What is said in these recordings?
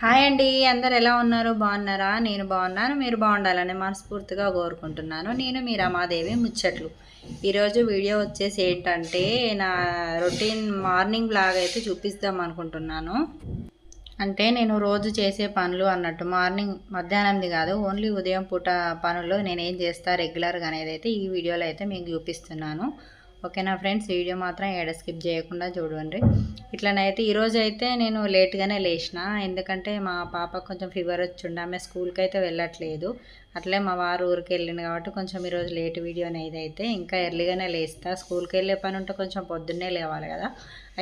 Hi అండి అందరు ఎలా ఉన్నారు? బాగున్నారా? నేను బాగున్నాను మీరు బాగుండాలని మనస్ఫూర్తిగా కోరుకుంటున్నాను. నేను మీ రమాదేవి ముచ్చట్లు. ఈరోజు వీడియో వచ్చేసి ఏంటంటే నా రొటీన్ మార్నింగ్ బ్లాగ్ అయితే చూపిస్తాం అనుకుంటున్నాను. అంటే నేను రోజు చేసే పనులు అన్నట్టు మార్నింగ్ మధ్యాహ్నంది కాదు ఓన్లీ ఉదయం పూట పనులు నేను ఏం చేస్తా రెగ్యులర్గా అనేది అయితే ఈ వీడియోలో అయితే మీకు చూపిస్తున్నాను. ఓకేనా ఫ్రెండ్స్? వీడియో మాత్రం ఏడ స్కిప్ చేయకుండా చూడండి. ఇట్లనైతే ఈరోజు అయితే నేను లేట్గానే లేచిన. ఎందుకంటే మా పాప కొంచెం ఫీవర్ వచ్చిండు ఆమె స్కూల్కి అయితే వెళ్ళట్లేదు. అట్లే మా వారు ఊరికి వెళ్ళింది కాబట్టి కొంచెం ఈరోజు లేట్ వీడియో అనేది అయితే ఇంకా ఎర్లీగానే లేస్తా. స్కూల్కి వెళ్ళే పని ఉంటే కొంచెం పొద్దున్నే లేవాలి కదా.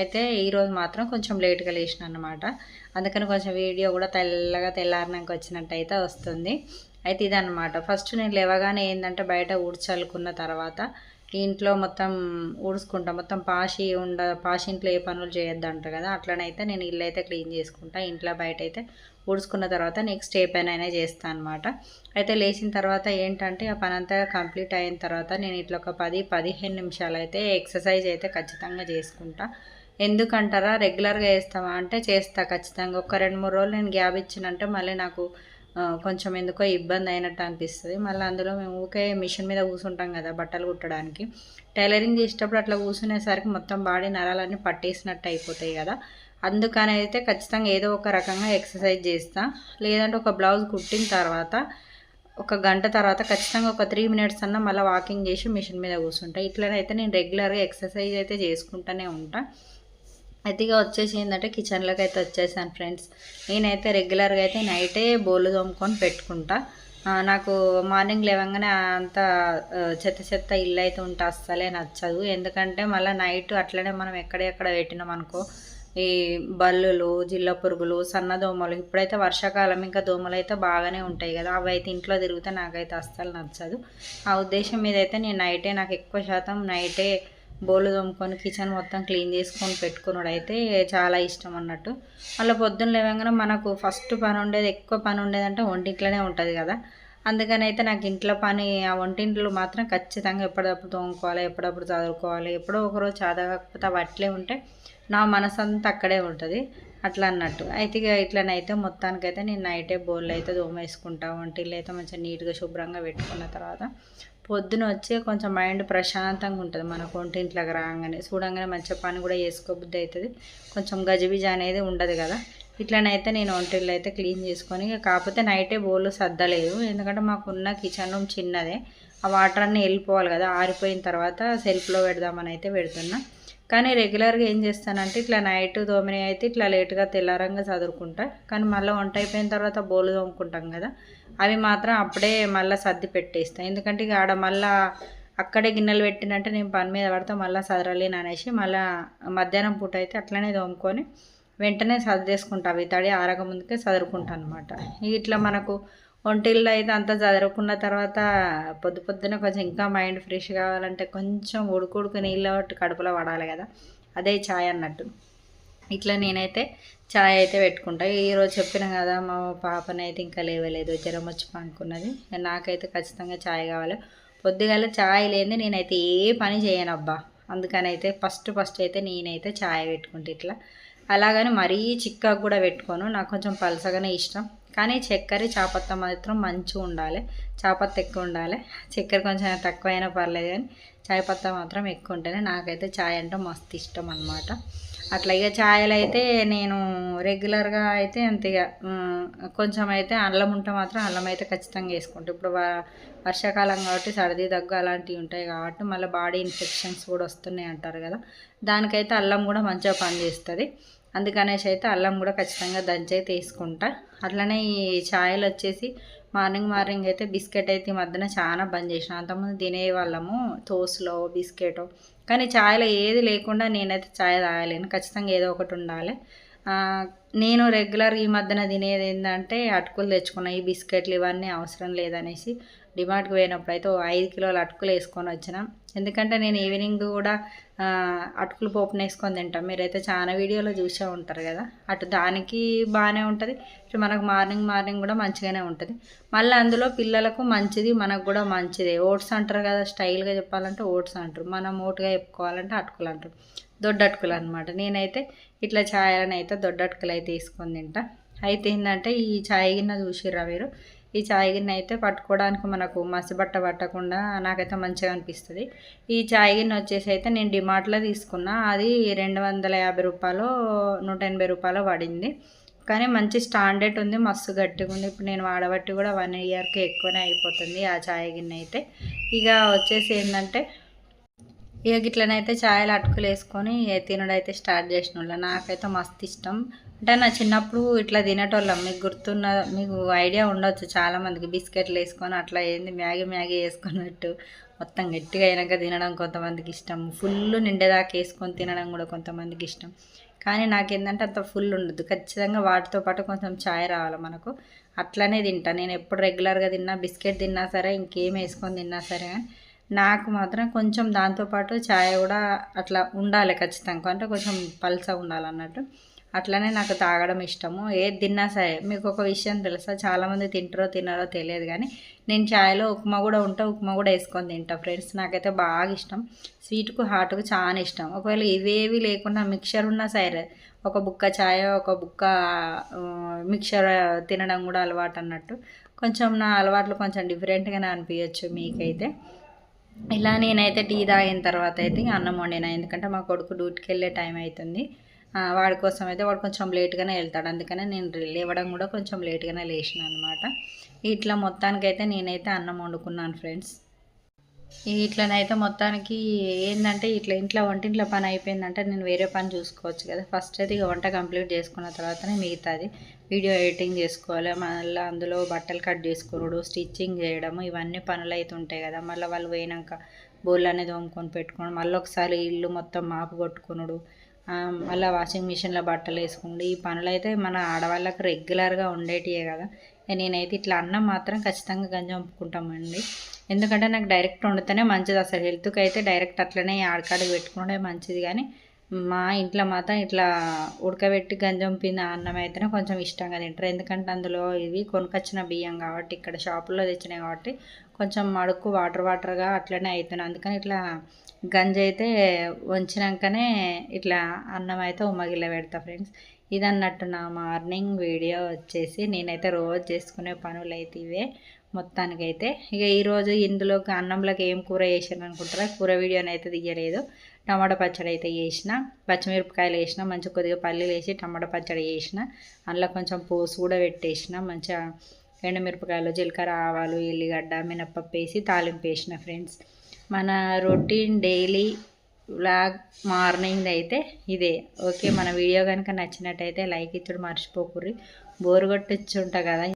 అయితే ఈరోజు మాత్రం కొంచెం లేట్గా లేచిన అనమాట అందుకని కొంచెం వీడియో కూడా తెల్లగా తెల్లారినాక వచ్చినట్టు అయితే వస్తుంది. అయితే ఇదన్నమాట. ఫస్ట్ నేను లేవగానే ఏంటంటే బయట ఊడ్చల్లుకున్న తర్వాత ఇంట్లో మొత్తం ఊడ్చుకుంటా మొత్తం పాషి ఉండ పాషి ఇంట్లో ఏ పనులు చేయొద్దు అంటారు కదా అట్లనైతే నేను ఇల్లు అయితే క్లీన్ చేసుకుంటా. ఇంట్లో బయట అయితే ఊడ్చుకున్న తర్వాత నెక్స్ట్ ఏ పని అయినా చేస్తాను అనమాట అయితే లేచిన తర్వాత ఏంటంటే ఆ పని అంతా కంప్లీట్ అయిన తర్వాత నేను ఇట్లా ఒక పది పదిహేను నిమిషాలు అయితే ఎక్సర్సైజ్ అయితే ఖచ్చితంగా చేసుకుంటా. ఎందుకంటారా రెగ్యులర్గా చేస్తావా? అంటే చేస్తా ఖచ్చితంగా. ఒక రెండు మూడు రోజులు నేను గ్యాప్ ఇచ్చినంటే మళ్ళీ నాకు కొంచెం ఎందుకో ఇబ్బంది అయినట్టు అనిపిస్తుంది. మళ్ళీ అందులో మేము ఊకే మిషన్ మీద కూర్చుంటాం కదా బట్టలు కుట్టడానికి. టైలరింగ్ చేసేటప్పుడు అట్లా కూర్చునేసరికి మొత్తం బాడీ నరాలన్నీ పట్టేసినట్టు అయిపోతాయి కదా. అందుకని అయితే ఖచ్చితంగా ఏదో ఒక రకంగా ఎక్సర్సైజ్ చేస్తా. లేదంటే ఒక బ్లౌజ్ కుట్టిన తర్వాత ఒక గంట తర్వాత ఖచ్చితంగా ఒక త్రీ మినిట్స్ అన్న మళ్ళీ వాకింగ్ చేసి మిషన్ మీద కూర్చుంటా. ఇట్లనైతే నేను రెగ్యులర్గా ఎక్సర్సైజ్ అయితే చేసుకుంటూనే ఉంటాను అయితే ఇక వచ్చేసి ఏంటంటే కిచెన్లోకి అయితే వచ్చేసాను ఫ్రెండ్స్. నేనైతే రెగ్యులర్గా అయితే నైటే బోలు తోముకొని పెట్టుకుంటా. నాకు మార్నింగ్ లేవగానే అంత చెత్త చెత్త ఇల్లు అయితే ఉంటే అస్సలే నచ్చదు. ఎందుకంటే మళ్ళీ నైట్ అట్లనే మనం ఎక్కడెక్కడ పెట్టినాం అనుకో ఈ బల్లులు జిల్ల పురుగులు సన్న దోమలు ఇప్పుడైతే వర్షాకాలం ఇంకా దోమలు అయితే బాగానే ఉంటాయి కదా అవి అయితే ఇంట్లో తిరిగితే నాకైతే అస్సలు నచ్చదు. ఆ ఉద్దేశం మీద అయితే నేను నైటే నాకు ఎక్కువ శాతం నైటే బోలు తోముకొని కిచెన్ మొత్తం క్లీన్ చేసుకొని పెట్టుకున్నాడు అయితే చాలా ఇష్టం అన్నట్టు. మళ్ళీ పొద్దున్న లేవగానే మనకు ఫస్ట్ పని ఉండేది ఎక్కువ పని ఉండేది అంటే వంటింట్లోనే ఉంటుంది కదా. అందుకని అయితే నాకు ఇంట్లో పని ఆ వంటింట్లో మాత్రం ఖచ్చితంగా ఎప్పుడప్పుడు తోముకోవాలి ఎప్పుడప్పుడు చదువుకోవాలి ఎప్పుడో ఒకరోజు చదవకపోతే అవి అట్లే ఉంటే నా మనసు అంతా అక్కడే ఉంటుంది. అట్లా అన్నట్టు. అయితే ఇక ఇట్లనైతే మొత్తానికైతే నేను నైటే బోళ్ళు అయితే దోమేసుకుంటా వంటిల్లు అయితే మంచిగా నీట్గా శుభ్రంగా పెట్టుకున్న తర్వాత పొద్దున వచ్చి కొంచెం మైండ్ ప్రశాంతంగా ఉంటుంది. మనకు ఒంటింట్లోకి రాగానే చూడంగానే మంచిగా పని కూడా చేసుకోబుద్ధి అవుతుంది కొంచెం గజిబిజి అనేది ఉండదు కదా. ఇట్లనైతే నేను ఒంటిళ్ళు అయితే క్లీన్ చేసుకొని కాకపోతే నైటే బోళ్ళు సర్దలేదు. ఎందుకంటే మాకున్న కిచెన్ రూమ్ చిన్నదే. ఆ వాటర్ అన్నీ వెళ్ళిపోవాలి కదా. ఆరిపోయిన తర్వాత సెల్ఫ్లో పెడదామని అయితే పెడుతున్నా. కానీ రెగ్యులర్గా ఏం చేస్తానంటే ఇట్లా నైట్ దోమిని అయితే ఇట్లా లేటుగా తెల్లారంగా చదువుకుంటా. కానీ మళ్ళీ వంట అయిపోయిన తర్వాత బోలు తోముకుంటాం కదా. అవి మాత్రం అప్పుడే మళ్ళీ సర్ది పెట్టేస్తాను ఎందుకంటే ఇక ఆడ మళ్ళీ అక్కడే గిన్నెలు పెట్టినంటే నేను పని మీద పడితే మళ్ళీ సదరలేను అనేసి మళ్ళీ మధ్యాహ్నం పూట అయితే అట్లనే తోముకొని వెంటనే సర్దేసుకుంటా. అవి తడి ఆరక ముందుకే చదువుకుంటాను అనమాట ఇట్లా మనకు ఒంటిల్లో అయితే అంతా చదువుకున్న తర్వాత పొద్దు పొద్దున కొంచెం ఇంకా మైండ్ ఫ్రెష్ కావాలంటే కొంచెం ఉడుకుడుకు నీళ్ళ కడుపులో పడాలి కదా. అదే ఛాయ్ అన్నట్టు. ఇట్లా నేనైతే ఛాయ్ అయితే పెట్టుకుంటా. ఈరోజు చెప్పిన కదా మా పాపనైతే ఇంకా లేవలేదు. జ్వరం వచ్చి పండుకున్నది. నాకైతే ఖచ్చితంగా ఛాయ్ కావాలి. పొద్దుగాల ఛాయ్ లేని నేనైతే ఏ పని చేయను అబ్బా అందుకని అయితే ఫస్ట్ ఫస్ట్ అయితే నేనైతే ఛాయ్ పెట్టుకుంటే ఇట్లా. అలాగని మరీ చిక్కగా కూడా పెట్టుకోను. నాకు కొంచెం పలసగానే ఇష్టం. కానీ చక్కెర చాపత్త మాత్రం మంచిగా ఉండాలి. చాపత్త ఎక్కువ ఉండాలి. చక్కెర కొంచెం తక్కువైనా పర్లేదు కానీ చాయ్ పత్త మాత్రం ఎక్కువ ఉంటేనే నాకైతే చాయ్ అంటే మస్తు ఇష్టం అనమాట అట్లా ఇక ఛాయలు అయితే నేను రెగ్యులర్గా అయితే అంత ఇక కొంచెం అయితే అల్లం ఉంటే మాత్రం అల్లం అయితే ఖచ్చితంగా వేసుకుంటాం. ఇప్పుడు వర్షాకాలం కాబట్టి సర్ది దగ్గు అలాంటివి ఉంటాయి కాబట్టి మళ్ళీ బాడీ ఇన్ఫెక్షన్స్ కూడా వస్తున్నాయి అంటారు కదా దానికైతే అల్లం కూడా మంచిగా పనిచేస్తుంది. అందుకనేసి అయితే అల్లం కూడా ఖచ్చితంగా దంచైతే అయితే వేసుకుంటా. అట్లనే ఈ ఛాయలు వచ్చేసి మార్నింగ్ మార్నింగ్ అయితే బిస్కెట్ అయితే ఈ మధ్యన చాలా బంద్ చేసిన. అంతకుముందు తినేవాళ్ళము తోసులో బిస్కెట్ కానీ ఛాయ్లో ఏది లేకుండా నేనైతే ఛాయ్ తాగలేను. ఖచ్చితంగా ఏదో ఒకటి ఉండాలి. నేను రెగ్యులర్ ఈ మధ్యన తినేది ఏంటంటే అటుకులు తెచ్చుకున్న ఈ బిస్కెట్లు ఇవన్నీ అవసరం లేదనేసి డిమార్ట్కి పోయినప్పుడు అయితే ఐదు కిలోల అటుకులు వేసుకొని వచ్చిన. ఎందుకంటే నేను ఈవినింగ్ కూడా అటుకులు పోపును వేసుకొని తింటాం. మీరైతే చాలా వీడియోలో చూసే ఉంటారు కదా. అటు దానికి బాగానే ఉంటుంది. ఇటు మనకు మార్నింగ్ మార్నింగ్ కూడా మంచిగానే ఉంటుంది. మళ్ళీ అందులో పిల్లలకు మంచిది మనకు కూడా మంచిది. ఓట్స్ అంటారు కదా స్టైల్గా చెప్పాలంటే ఓట్స్ అంటారు. మనం ఓటుగా చెప్పుకోవాలంటే అటుకులు అంటారు. దొడ్డటుకులు అనమాట నేనైతే ఇట్లా ఛాయలను అయితే దొడ్డటుకులు అయితే వేసుకొని తింటా. అయితే ఏంటంటే ఈ చాయ్ గిన్నె చూసిర్రా మీరు? ఈ చాయ్ గిన్నె అయితే పట్టుకోవడానికి మనకు మసిబట్ట పట్టకుండా నాకైతే మంచిగా అనిపిస్తుంది. ఈ చాయ్ గిన్నె వచ్చేసి అయితే నేను డిమార్ట్లో తీసుకున్నా. అది రెండు వందల యాభై రూపాయలు నూట ఎనభై రూపాయలు పడింది. కానీ మంచి స్టాండర్డ్ ఉంది మస్తు గట్టిగా ఉంది. ఇప్పుడు నేను వాడబట్టి కూడా వన్ ఇయర్కి ఎక్కువనే అయిపోతుంది ఆ చాయ్ గిన్నె అయితే. ఇక వచ్చేసి ఏంటంటే ఇక గిట్లనైతే ఛాయలు అటుకులు వేసుకొని తినడైతే స్టార్ట్ చేసిన వాళ్ళ నాకైతే మస్తు ఇష్టం. అంటే నా చిన్నప్పుడు ఇట్లా తినేటోళ్ళం. మీకు గుర్తున్న మీకు ఐడియా ఉండొచ్చు చాలామందికి. బిస్కెట్లు వేసుకొని అట్లా ఏంది మ్యాగీ మ్యాగీ వేసుకున్నట్టు. మొత్తం గట్టిగా అయినాక తినడం కొంతమందికి ఇష్టం. ఫుల్ నిండేదాకా వేసుకొని తినడం కూడా కొంతమందికి ఇష్టం. కానీ నాకేంటంటే అంత ఫుల్ ఉండదు. ఖచ్చితంగా వాటితో పాటు కొంచెం ఛాయ్ రావాలి మనకు. అట్లనే తింటా. నేను ఎప్పుడు రెగ్యులర్గా తిన్నా బిస్కెట్ తిన్నా సరే ఇంకేం వేసుకొని తిన్నా సరే నాకు మాత్రం కొంచెం దాంతోపాటు ఛాయ్ కూడా అట్లా ఉండాలి ఖచ్చితంగా. అంటే కొంచెం పల్స ఉండాలన్నట్టు. అట్లనే నాకు తాగడం ఇష్టము. ఏది తిన్నా సరే మీకు ఒక విషయం తెలుసా? చాలామంది తింటారో తినారో తెలియదు కానీ నేను ఛాయ్లో ఉప్మా కూడా ఉంటా ఉప్మా కూడా వేసుకొని తింటా ఫ్రెండ్స్. నాకైతే బాగా ఇష్టం. స్వీట్కు హాట్కు చాలా ఇష్టం. ఒకవేళ ఇవేవి లేకుండా మిక్చర్ ఉన్నా సరే ఒక బుక్క ఛాయ్ ఒక బుక్క మిక్చర్ తినడం కూడా అలవాటు అన్నట్టు. కొంచెం నా అలవాట్లు కొంచెం డిఫరెంట్గానే అనిపించచ్చు మీకైతే. ఇలా నేనైతే టీ తాగిన తర్వాత అయితే అన్నం వండినా. ఎందుకంటే మా కొడుకు డ్యూటీకి వెళ్ళే టైం అవుతుంది. వాడి కోసం అయితే వాడు కొంచెం లేట్గానే వెళ్తాడు. అందుకనే నేను లేవడం కూడా కొంచెం లేట్గానే లేచిన అనమాట ఇట్లా మొత్తానికైతే నేనైతే అన్నం వండుకున్నాను ఫ్రెండ్స్. ఇట్లనైతే మొత్తానికి ఏంటంటే ఇట్లా ఇంట్లో వంటింట్లో పని అయిపోయిందంటే నేను వేరే పని చూసుకోవచ్చు కదా. ఫస్ట్ అయితే ఇక వంట కంప్లీట్ చేసుకున్న తర్వాతనే మిగతాది వీడియో ఎడిటింగ్ చేసుకోవాలి. మళ్ళీ అందులో బట్టలు కట్ చేసుకున్నాడు స్టిచ్చింగ్ చేయడము ఇవన్నీ పనులు అయితే ఉంటాయి కదా. మళ్ళీ వాళ్ళు పోయినాక బోళ్ళు అనేది తోముకొని పెట్టుకోవడం మళ్ళీ ఒకసారి ఇల్లు మొత్తం మాపు కొట్టుకున్నాడు మళ్ళీ వాషింగ్ మిషన్లో బట్టలు వేసుకోండి ఈ పనులు అయితే మన ఆడవాళ్ళకి రెగ్యులర్గా ఉండేటివే కదా. నేనైతే ఇట్లా అన్నం మాత్రం ఖచ్చితంగా గంజంపుకుంటామండి ఎందుకంటే నాకు డైరెక్ట్ వండితేనే మంచిది. అసలు హెల్త్కి అయితే డైరెక్ట్ అట్లనే ఆడకాడికి పెట్టుకుంటే మంచిది కానీ మా ఇంట్లో మాత్రం ఇట్లా ఉడకబెట్టి గంజంపిన అన్నం అయితేనే కొంచెం ఇష్టంగా తింటారు. ఎందుకంటే అందులో ఇవి కొనుకొచ్చిన బియ్యం కాబట్టి ఇక్కడ షాపుల్లో తెచ్చినాయి కాబట్టి కొంచెం మడుక్కు వాటర్ వాటర్గా అట్లనే అవుతున్నాయి అందుకని ఇట్లా గంజి అయితే వంచినాకనే ఇట్లా అన్నం అయితే ఉమ్మగిల్ల పెడతా ఫ్రెండ్స్. ఇదన్నట్టు నా మార్నింగ్ వీడియో వచ్చేసి నేనైతే రోజు చేసుకునే పనులు అయితే ఇవే. మొత్తానికైతే ఇక ఈరోజు ఇందులోకి అన్నంలోకి ఏం కూర వేసాను అనుకుంటారా కూర వీడియోని అయితే తీయలేదు. టమాటా పచ్చడి అయితే చేసిన. పచ్చిమిరపకాయలు వేసిన. మంచి కొద్దిగా పల్లీలు వేసి టమాటా పచ్చడి చేసిన. అందులో కొంచెం పోసు కూడా పెట్టేసిన. మంచిగా ఎండుమిరపకాయలు జీలకర్ర ఆవాలు ఎల్లిగడ్డ మినప్పప్పు వేసి తాలింపు వేసిన ఫ్రెండ్స్. మన రొటీన్ డైలీ వ్లాగ్ మార్నింగ్ అయితే ఇదే. ఓకే మన వీడియో కనుక నచ్చినట్టయితే లైక్ ఇచ్చుడు మర్చిపోకుర్రి. బోర్ కొట్టించుంటా కదా